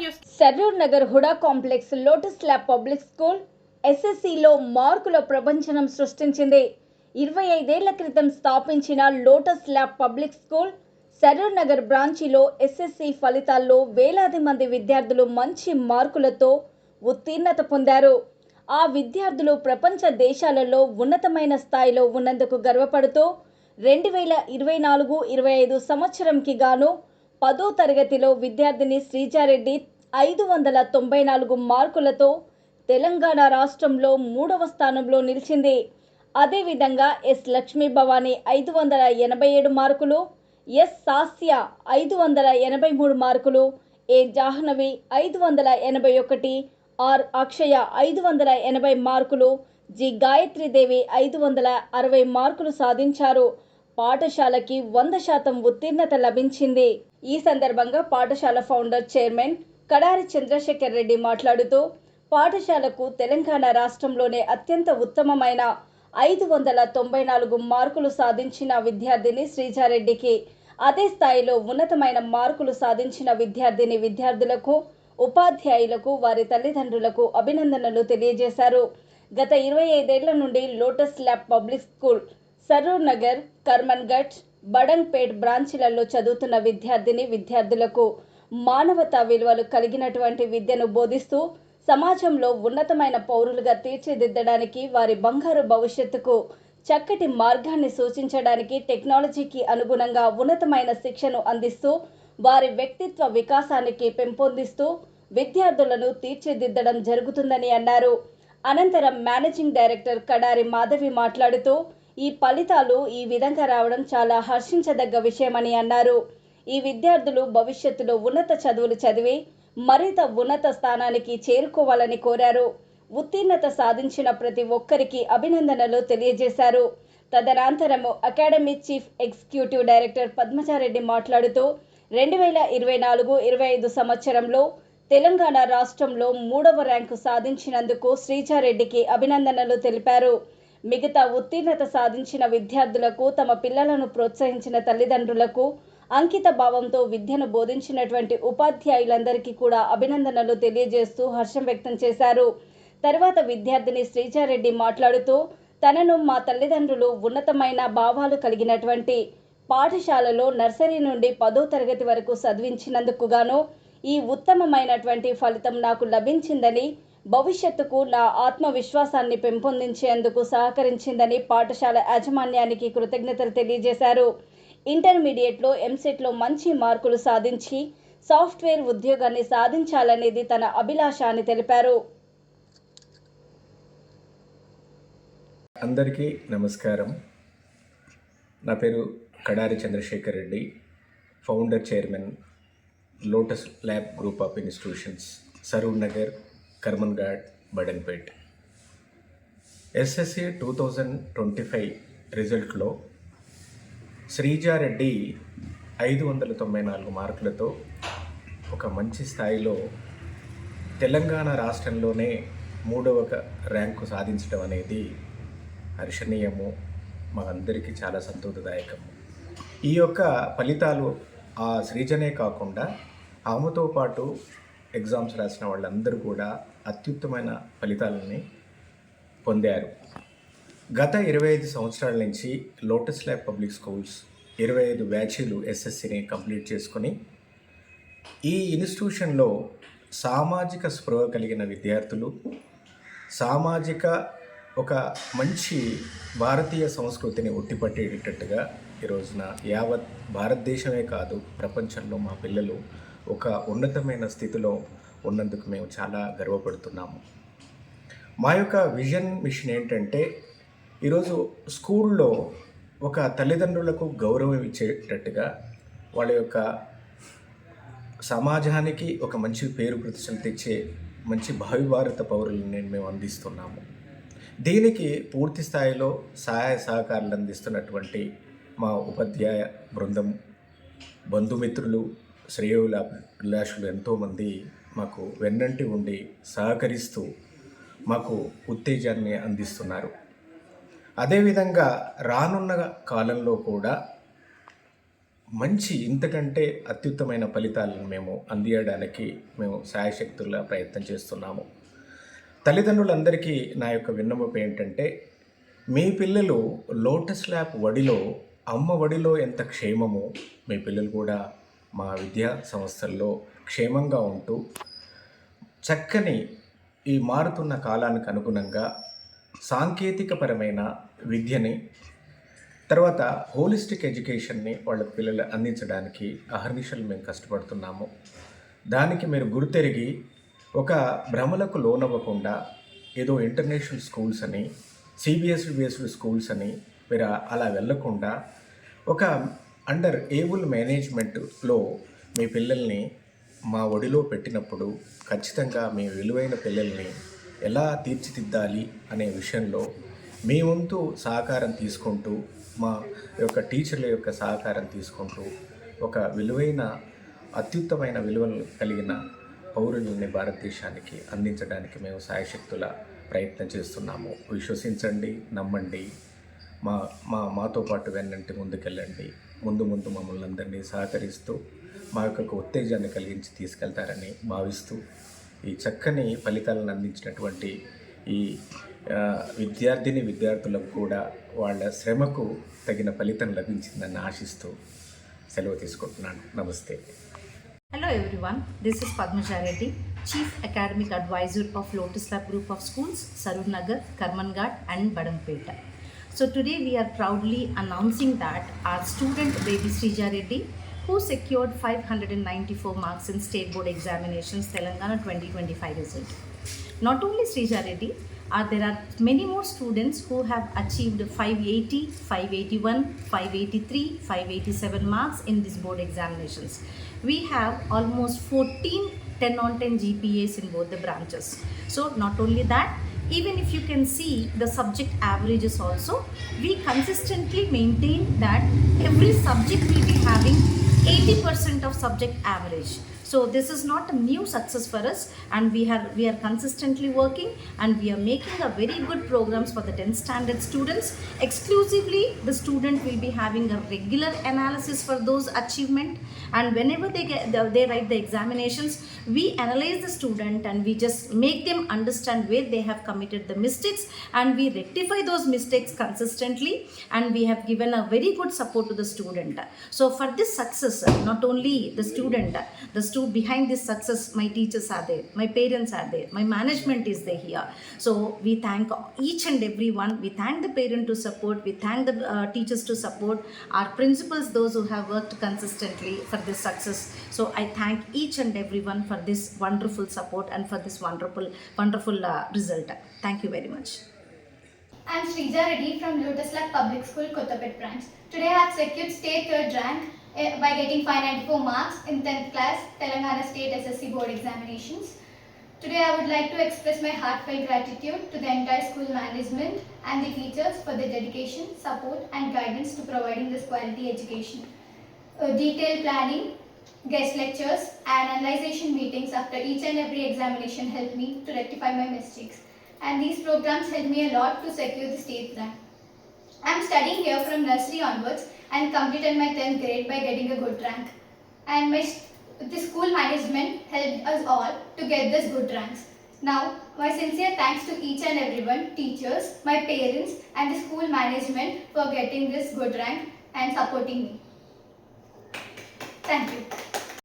News. Saroor Nagar HUDA complex Lotus lab public school ఎస్ఎస్సిలో మార్కుల ప్రపంచనం సృష్టించింది. ఇరవై ఐదేళ్ళ క్రితం స్థాపించిన Lotus lab public school Saroor Nagar బ్రాంచిలో ఎస్ఎస్సి ఫలితాల్లో వేలాది మంది విద్యార్థులు మంచి మార్కులతో ఉత్తీర్ణత పొందారు. ఆ విద్యార్థులు ప్రపంచ దేశాలలో ఉన్నతమైన స్థాయిలో ఉన్నందుకు గర్వపడుతూ రెండు వేల ఇరవై నాలుగు ఇరవై ఐదు సంవత్సరంకి గాను పదో తరగతిలో విద్యార్థిని శ్రీజారెడ్డి ఐదు వందల తొంభై నాలుగు మార్కులతో తెలంగాణ రాష్ట్రంలో మూడవ స్థానంలో నిలిచింది. అదేవిధంగా ఎస్ లక్ష్మీ భవానీ ఐదు వందల ఎనభై ఏడు మార్కులు ఎస్ సాస్య ఐదు వందల ఎనభై మూడు మార్కులు ఏ జాహ్నవి ఐదు వందల ఎనభై ఒకటి ఆర్ అక్షయ ఐదు వందల ఎనభై మార్కులు జి గాయత్రీదేవి ఐదు వందల అరవై మార్కులు సాధించారు. పాఠశాలకి వంద శాతం ఉత్తీర్ణత లభించింది. ఈ సందర్భంగా పాఠశాల ఫౌండర్ చైర్మన్ కడారి చంద్రశేఖర్ రెడ్డి మాట్లాడుతూ పాఠశాలకు తెలంగాణ రాష్ట్రంలోనే అత్యంత ఉత్తమమైన ఐదు వందల తొంభై నాలుగు మార్కులు సాధించిన విద్యార్థిని శ్రీజారెడ్డికి అదే స్థాయిలో ఉన్నతమైన మార్కులు సాధించిన విద్యార్థిని విద్యార్థులకు ఉపాధ్యాయులకు వారి తల్లిదండ్రులకు అభినందనలు తెలియజేశారు. గత ఇరవై ఐదేళ్ళ నుండి Lotus Lab Public School Saroornagar Karmanghat Badangpet బ్రాంచీలలో చదువుతున్న విద్యార్థిని విద్యార్థులకు మానవతా విలువలు కలిగినటువంటి విద్యను బోధిస్తూ సమాజంలో ఉన్నతమైన పౌరులుగా తీర్చిదిద్దడానికి వారి బంగారు భవిష్యత్తుకు చక్కటి మార్గాన్ని సూచించడానికి టెక్నాలజీకి అనుగుణంగా ఉన్నతమైన శిక్షను అందిస్తూ వారి వ్యక్తిత్వ వికాసానికి పెంపొందిస్తూ విద్యార్థులను తీర్చిదిద్దడం జరుగుతుందని అన్నారు. అనంతరం మేనేజింగ్ డైరెక్టర్ కడారి మాధవి మాట్లాడుతూ ఈ ఫలితాలు ఈ విధంగా రావడం చాలా హర్షించదగ్గ విషయమని అన్నారు. ఈ విద్యార్థులు భవిష్యత్తులో ఉన్నత చదువులు చదివి మరింత ఉన్నత స్థానానికి చేరుకోవాలని కోరారు. ఉత్తీర్ణత సాధించిన ప్రతి ఒక్కరికి అభినందనలు తెలియజేశారు. తదనంతరము academy chief executive director Padmaja Reddy మాట్లాడుతూ రెండు వేల ఇరవై నాలుగు ఇరవై ఐదు సంవత్సరంలో తెలంగాణ రాష్ట్రంలో మూడవ ర్యాంకు సాధించినందుకు శ్రీజారెడ్డికి అభినందనలు తెలిపారు. మిగతా ఉత్తీర్ణత సాధించిన విద్యార్థులకు తమ పిల్లలను ప్రోత్సహించిన తల్లిదండ్రులకు అంకిత భావంతో విద్యను బోధించినటువంటి ఉపాధ్యాయులందరికీ కూడా అభినందనలు తెలియజేస్తూ హర్షం వ్యక్తం చేశారు. తర్వాత విద్యార్థిని శ్రీజారెడ్డి మాట్లాడుతూ తనను మా తల్లిదండ్రులు ఉన్నతమైన భావాలు కలిగినటువంటి పాఠశాలలో నర్సరీ నుండి పదో తరగతి వరకు చదివించినందుకు గాను ఈ ఉత్తమమైనటువంటి ఫలితం నాకు లభించిందని భవిష్యత్తుకు నా ఆత్మవిశ్వాసాన్ని పెంపొందించేందుకు సహకరించిందని పాఠశాల యాజమాన్యానికి కృతజ్ఞతలు తెలియజేశారు. ఇంటర్మీడియట్లో ఎంసెట్లో మంచి మార్కులు సాధించి సాఫ్ట్వేర్ ఉద్యోగాన్ని సాధించాలనేది తన అభిలాష అని తెలిపారు. అందరికీ నమస్కారం. నా పేరు Kadari Chandrashekar Reddy founder chairman Lotus Lab group of institutions Saroornagar. Karmanghat Badangpet. SSC two thousand twenty five రిజల్ట్లో Sreeja Reddy ఐదు వందల తొంభై నాలుగు మార్కులతో ఒక మంచి స్థాయిలో తెలంగాణ రాష్ట్రంలోనే మూడవ ర్యాంకు సాధించడం అనేది హర్షణీయము మా అందరికీ చాలా సంతోషదాయకము ఈ యొక్క ఫలితాలు ఆ శ్రీజనే కాకుండా ఆమెతో పాటు ఎగ్జామ్స్ రాసిన వాళ్ళందరూ కూడా అత్యుత్తమైన ఫలితాలని పొందారు. గత ఇరవై ఐదు సంవత్సరాల నుంచి లోటస్ ల్యాబ్ పబ్లిక్ స్కూల్స్ ఇరవై ఐదు బ్యాచీలు ఎస్ఎస్సిని కంప్లీట్ చేసుకొని ఈ ఇన్స్టిట్యూషన్లో సామాజిక స్పృహ కలిగిన విద్యార్థులు సామాజిక ఒక మంచి భారతీయ సంస్కృతిని ఉట్టిపట్టేటట్టుగా ఈ రోజున యావత్ భారతదేశమే కాదు ప్రపంచంలో మా పిల్లలు ఒక ఉన్నతమైన స్థితిలో ఉన్నందుకు మేము చాలా గర్వపడుతున్నాము. మా యొక్క విజన్ మిషన్ ఏంటంటే ఈరోజు స్కూల్లో ఒక తల్లిదండ్రులకు గౌరవం ఇచ్చేటట్టుగా వాళ్ళ యొక్క సమాజానికి ఒక మంచి పేరు ప్రతిష్టలు తెచ్చే మంచి భావిభారత పౌరులను పౌరులని మేము అందిస్తున్నాము. దీనికి పూర్తి స్థాయిలో సహాయ సహకారాలు అందిస్తున్నటువంటి మా ఉపాధ్యాయ బృందం బంధుమిత్రులు శ్రేయోల అభిలాషులు ఎంతోమంది మాకు వెన్నంటి ఉండి సహకరిస్తూ మాకు ఉత్తేజాన్ని అందిస్తున్నారు. అదేవిధంగా రానున్న కాలంలో కూడా మంచి ఇంతకంటే అత్యుత్తమైన ఫలితాలను మేము అందియడానికి మేము సాయశక్తుల ప్రయత్నం చేస్తున్నాము. తల్లిదండ్రులందరికీ నా యొక్క విన్నపం ఏంటంటే మీ పిల్లలు లోటస్ ల్యాప్ వడిలో అమ్మ వడిలో ఎంత క్షేమమో మీ పిల్లలు కూడా మా విద్యా సంస్థల్లో క్షేమంగా ఉంటూ చక్కని ఈ మారుతున్న కాలానికి అనుగుణంగా సాంకేతికపరమైన విద్యని తర్వాత హోలిస్టిక్ ఎడ్యుకేషన్ని వాళ్ళ పిల్లలు అందించడానికి అహర్నిశలు మేము కష్టపడుతున్నాము. దానికి మీరు గుర్తెరిగి ఒక భ్రమలకు లోనవ్వకుండా ఏదో ఇంటర్నేషనల్ స్కూల్స్ అని సిబిఎస్ఈ బేస్డ్ స్కూల్స్ అని మీరు అలా వెళ్ళకుండా ఒక అండర్ ఏబుల్ మేనేజ్మెంట్లో మీ పిల్లల్ని మా ఒడిలో పెట్టినప్పుడు ఖచ్చితంగా మీ విలువైన పిల్లల్ని ఎలా తీర్చిదిద్దాలి అనే విషయంలో మీ వంతు సహకారం తీసుకుంటూ మా యొక్క టీచర్ల యొక్క సహకారం తీసుకుంటూ ఒక విలువైన అత్యుత్తమైన విలువలు కలిగిన పౌరులని భారతదేశానికి అందించడానికి మేము సాయశక్తుల ప్రయత్నం చేస్తున్నాము. విశ్వసించండి నమ్మండి. మా మా మాతో పాటు వెన్నంటి ముందుకెళ్ళండి. ముందు ముందు మమ్మల్ని అందరినీ సహకరిస్తూ మా యొక్క ఉత్తేజాన్ని కలిగించి తీసుకెళ్తారని భావిస్తూ ఈ చక్కని ఫలితాలను అందించినటువంటి ఈ విద్యార్థిని విద్యార్థులకు కూడా వాళ్ళ శ్రమకు తగిన ఫలితం లభించిందని ఆశిస్తూ సెలవు తీసుకుంటున్నాను. నమస్తే. Hello everyone this is Padmaja Reddy chief academic advisor of Lotus Lotus group of schools Saroornagar Karmanghat and Badangpet So today we are proudly announcing that our student baby Srija Reddy, who secured 594 marks in state board examinations Telangana 2025 result. Not only Srija Reddy, uh, there are many more students who have achieved 580, 581, 583, 587 marks in these board examinations. We have almost 14 10 on 10 GPAs in both the branches. So, not only that, even if you can see the subject averages also, we consistently maintain that every subject will be having 80% of subject average. So this is not a new success for us, and we are we are consistently working, and we are making a very good programs for the 10th standard students. Exclusively, the student will be having a regular analysis for those achievement, and whenever they get the, they write the examinations, we analyze the student and we just make them understand where they have committed the mistakes, and we rectify those mistakes consistently, and we have given a very good support to the student. So for this success, not only the student, the behind this success, my teachers are there, my parents are there, my management is there here. So we thank each and every one. We thank the parent to support. We thank the uh, teachers to support. Our principals, those who have worked consistently for this success. So I thank each and everyone for this wonderful support and for this wonderful, wonderful uh, result. Thank you very much. I'm Srija Reddy from Lotus Lab Public School, Kottapet branch. Today I have secured state third rank by getting 594 marks in 10th class Telangana State SSC Board examinations. Today I would like to express my heartfelt gratitude to the entire school management and the teachers for their dedication, support and guidance to providing this quality education. Uh, detailed planning, guest lectures and analyzation meetings after each and every examination helped me to rectify my mistakes. And these programs helped me a lot to secure the state rank. I am studying here from nursery onwards and completed my 10th grade by getting a good rank. And my the school management helped us all to get this good ranks. Now, my sincere thanks to each and everyone, teachers, my parents, and the school management for getting this good rank and supporting me. Thank you.